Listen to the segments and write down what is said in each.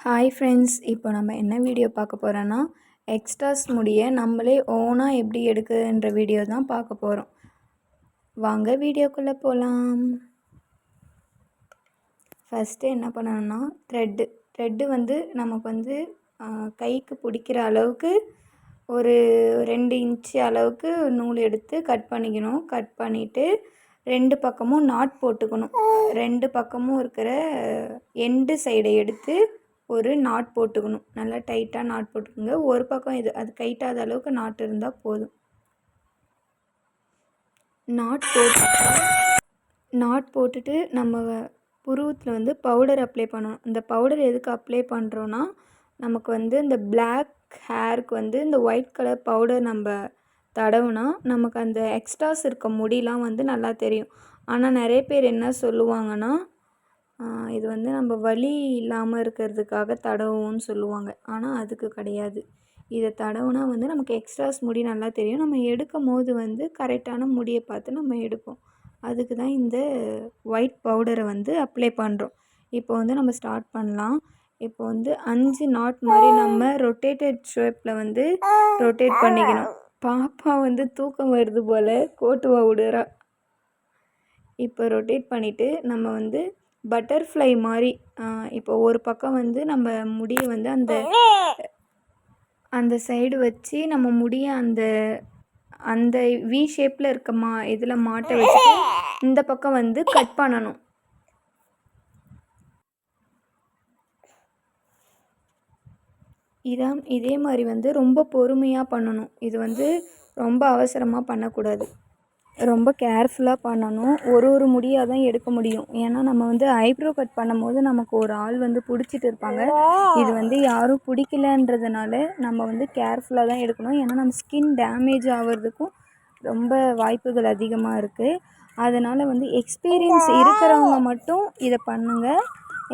Hi friends இப்போ நம்ம என்ன வீடியோ பார்க்க போகிறோன்னா எக்ஸ்ட்ராஸ் முடிய நம்மளே ஓனாக எப்படி எடுக்குதுன்ற வீடியோ தான் பார்க்க போகிறோம் வாங்க வீடியோக்குள்ளே போகலாம் ஃபஸ்ட்டு என்ன பண்ணணும்னா த்ரெட்டு த்ரெட்டு வந்து நமக்கு வந்து கைக்கு பிடிக்கிற அளவுக்கு ஒரு ரெண்டு இன்ச்சு அளவுக்கு நூல் எடுத்து கட் பண்ணிக்கணும். கட் பண்ணிவிட்டு ரெண்டு பக்கமும் நாட் போட்டுக்கணும். ரெண்டு பக்கமும் இருக்கிற எண்டு சைடை எடுத்து ஒரு நாட் போட்டுக்கணும். நல்லா டைட்டாக நாட் போட்டுக்கோங்க. ஒரு பக்கம் இது அது கைட்டாத அளவுக்கு நாட் இருந்தால் போதும். நாட் போட்டு நாட் போட்டுட்டு நம்ம புருவத்தில் வந்து பவுடர் அப்ளை பண்ணணும். இந்த பவுடர் எதுக்கு அப்ளை பண்ணுறோன்னா நமக்கு வந்து இந்த பிளாக் ஹேருக்கு வந்து இந்த ஒயிட் கலர் பவுடர் நம்ம தடவுனா நமக்கு அந்த எக்ஸ்ட்ராஸ் இருக்க முடியெலாம் வந்து நல்லா தெரியும். ஆனால் நிறைய பேர் என்ன சொல்லுவாங்கன்னா இது வந்து நம்ம வலி இல்லாமல் இருக்கிறதுக்காக தடவுன்னு சொல்லுவாங்க. ஆனால் அதுக்கு கிடையாது. இதை தடவுனா வந்து நமக்கு எக்ஸ்ட்ராஸ் முடி நல்லா தெரியும். நம்ம எடுக்கும் போது வந்து கரெக்டான முடியை பார்த்து நம்ம எடுப்போம். அதுக்கு தான் இந்த ஒயிட் பவுடரை வந்து அப்ளை பண்ணுறோம் இப்போ வந்து நம்ம ஸ்டார்ட் பண்ணலாம். இப்போ வந்து அஞ்சு நாட் மாதிரி நம்ம ரொட்டேட்டட் ஷேப்பில் வந்து ரொட்டேட் பண்ணிக்கணும். பாப்பா வந்து தூக்கம் வருது போல் கோட்டுவா விடுறா. இப்போ ரொட்டேட் பண்ணிவிட்டு நம்ம வந்து பட்டர்ஃப்ளை மாதிரி இப்போ ஒரு பக்கம் வந்து நம்ம முடியை வந்து அந்த அந்த சைடு வச்சு நம்ம முடிய அந்த அந்த வி ஷேப்பில் இருக்க மா இதில் மாட்டை வச்சுட்டு இந்த பக்கம் வந்து கட் பண்ணணும். இதான் இதே மாதிரி வந்து ரொம்ப பொறுமையாக பண்ணணும். இது வந்து ரொம்ப அவசரமாக பண்ணக்கூடாது. ரொம்ப கேர்ஃபுல்லாக பண்ணணும். ஒரு ஒரு முடியாக தான் எடுக்க முடியும். ஏன்னா நம்ம வந்து ஐப்ரோ கட் பண்ணும்போது நமக்கு ஒரு ஆள் வந்து பிடிச்சிட்டு இருப்பாங்க. இது வந்து யாரும் பிடிக்கலன்றதுனால நம்ம வந்து கேர்ஃபுல்லாக தான் எடுக்கணும். ஏன்னா நம்ம ஸ்கின் டேமேஜ் ஆகிறதுக்கும் ரொம்ப வாய்ப்புகள் அதிகமாக இருக்குது அதனால் வந்து எக்ஸ்பீரியன்ஸ் இருக்கிறவங்க மட்டும் இதை பண்ணுங்கள்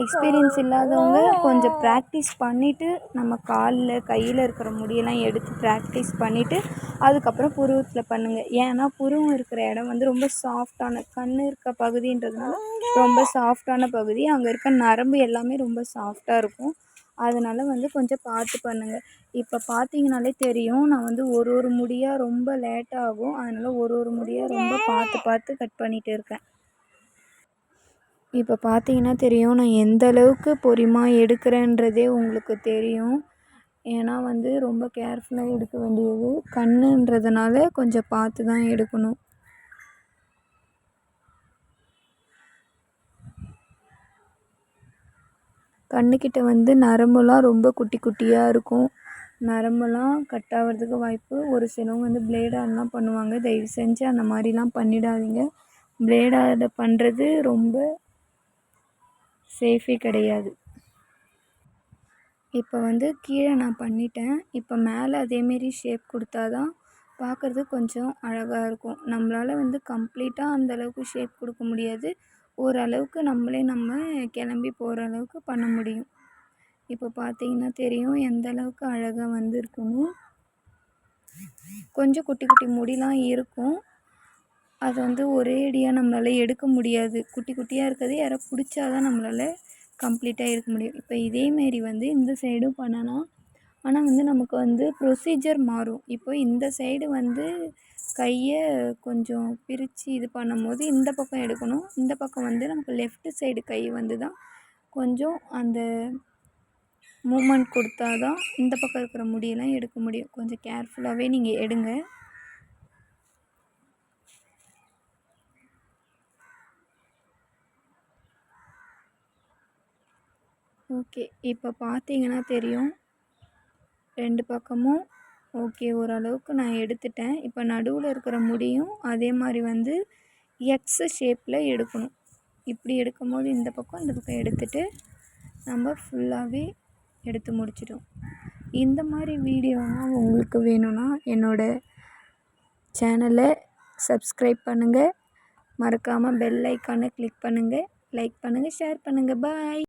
எக்ஸ்பீரியன்ஸ் இல்லாதவங்க கொஞ்சம் ப்ராக்டிஸ் பண்ணிவிட்டு நம்ம காலில் கையில் இருக்கிற முடியெல்லாம் எடுத்து ப்ராக்டிஸ் பண்ணிவிட்டு அதுக்கப்புறம் புருவத்தில் பண்ணுங்கள் ஏன்னா புருவம் இருக்கிற இடம் வந்து ரொம்ப சாஃப்டான கண் இருக்க பகுதின்றதுனால ரொம்ப சாஃப்டான பகுதி. அங்கே இருக்க நரம்பு எல்லாமே ரொம்ப சாஃப்டாக இருக்கும். அதனால் வந்து கொஞ்சம் பார்த்து பண்ணுங்கள் இப்போ பார்த்தீங்கனாலே தெரியும் நான் வந்து ஒரு ஒரு முடியாக ரொம்ப லேட்டாகும் அதனால் ஒரு ஒரு முடியாக ரொம்ப பார்த்து பார்த்து கட் பண்ணிகிட்டு இருக்கேன். இப்போ பார்த்தீங்கன்னா தெரியும் நான் எந்த அளவுக்கு பொறுமையாக எடுக்கிறேன்றதே உங்களுக்கு தெரியும். ஏன்னா வந்து ரொம்ப கேர்ஃபுல்லாக எடுக்க வேண்டியது கண்ணுன்றதுனால கொஞ்சம் பார்த்து தான் எடுக்கணும். கண்ணுக்கிட்ட வந்து நரம்புலாம் ரொம்ப குட்டி குட்டியாக இருக்கும். நரம்பெல்லாம் கட் ஆகிறதுக்கு வாய்ப்பு. ஒரு சிலவங்க வந்து பிளேடாலாம் பண்ணுவாங்க. தயவு செஞ்சு அந்த மாதிரிலாம் பண்ணிடாதீங்க. பிளேடால் பண்ணுறது ரொம்ப சேஃபே கிடையாது. இப்போ வந்து கீழே நான் பண்ணிட்டேன். இப்போ மேலே அதேமாரி ஷேப் கொடுத்தா தான் பார்க்குறது கொஞ்சம் அழகாக இருக்கும். நம்மளால் வந்து கம்ப்ளீட்டாக அந்தளவுக்கு ஷேப் கொடுக்க முடியாது. ஓரளவுக்கு நம்மளே நம்ம கிளம்பி போகிற அளவுக்கு பண்ண முடியும். இப்போ பார்த்தீங்கன்னா தெரியும் எந்த அளவுக்கு அழகாக வந்திருக்குன்னு. கொஞ்சம் குட்டி குட்டி முடிலாம் இருக்கும். அது வந்து ஒரே அடியாக நம்மளால் எடுக்க முடியாது. குட்டி குட்டியாக இருக்கிறது யாரோ பிடிச்சா தான் நம்மளால் கம்ப்ளீட்டாக இருக்க முடியும். இப்போ இதேமாரி வந்து இந்த சைடும் பண்ணலாம் ஆனால் வந்து நமக்கு வந்து ப்ரொசீஜர் மாறும். இப்போ இந்த சைடு வந்து கையை கொஞ்சம் பிரித்து இது பண்ணும்போது இந்த பக்கம் எடுக்கணும். இந்த பக்கம் வந்து நமக்கு லெஃப்ட்டு சைடு கை வந்து தான் கொஞ்சம் அந்த மூமெண்ட் கொடுத்தா தான் இந்த பக்கம் இருக்கிற முடியெல்லாம் எடுக்க முடியும். கொஞ்சம் கேர்ஃபுல்லாகவே நீங்கள் எடுங்க. ஓகே. இப்போ பார்த்தீங்கன்னா தெரியும். ரெண்டு பக்கமும் ஓகே ஓரளவுக்கு நான் எடுத்துட்டேன். இப்போ நடுவில் இருக்கிற முடியும் அதே மாதிரி வந்து எக்ஸு ஷேப்பில் எடுக்கணும். இப்படி எடுக்கும் போது இந்த பக்கம் இந்த பக்கம் எடுத்துகிட்டு நம்ம ஃபுல்லாகவே எடுத்து முடிச்சிட்டோம். இந்த மாதிரி வீடியோலாம் உங்களுக்கு வேணும்னா என்னோடய சேனலை சப்ஸ்கிரைப் பண்ணுங்கள் மறக்காமல் பெல் ஐக்கானை கிளிக் பண்ணுங்கள் லைக் பண்ணுங்கள் ஷேர் பண்ணுங்கள் பாய்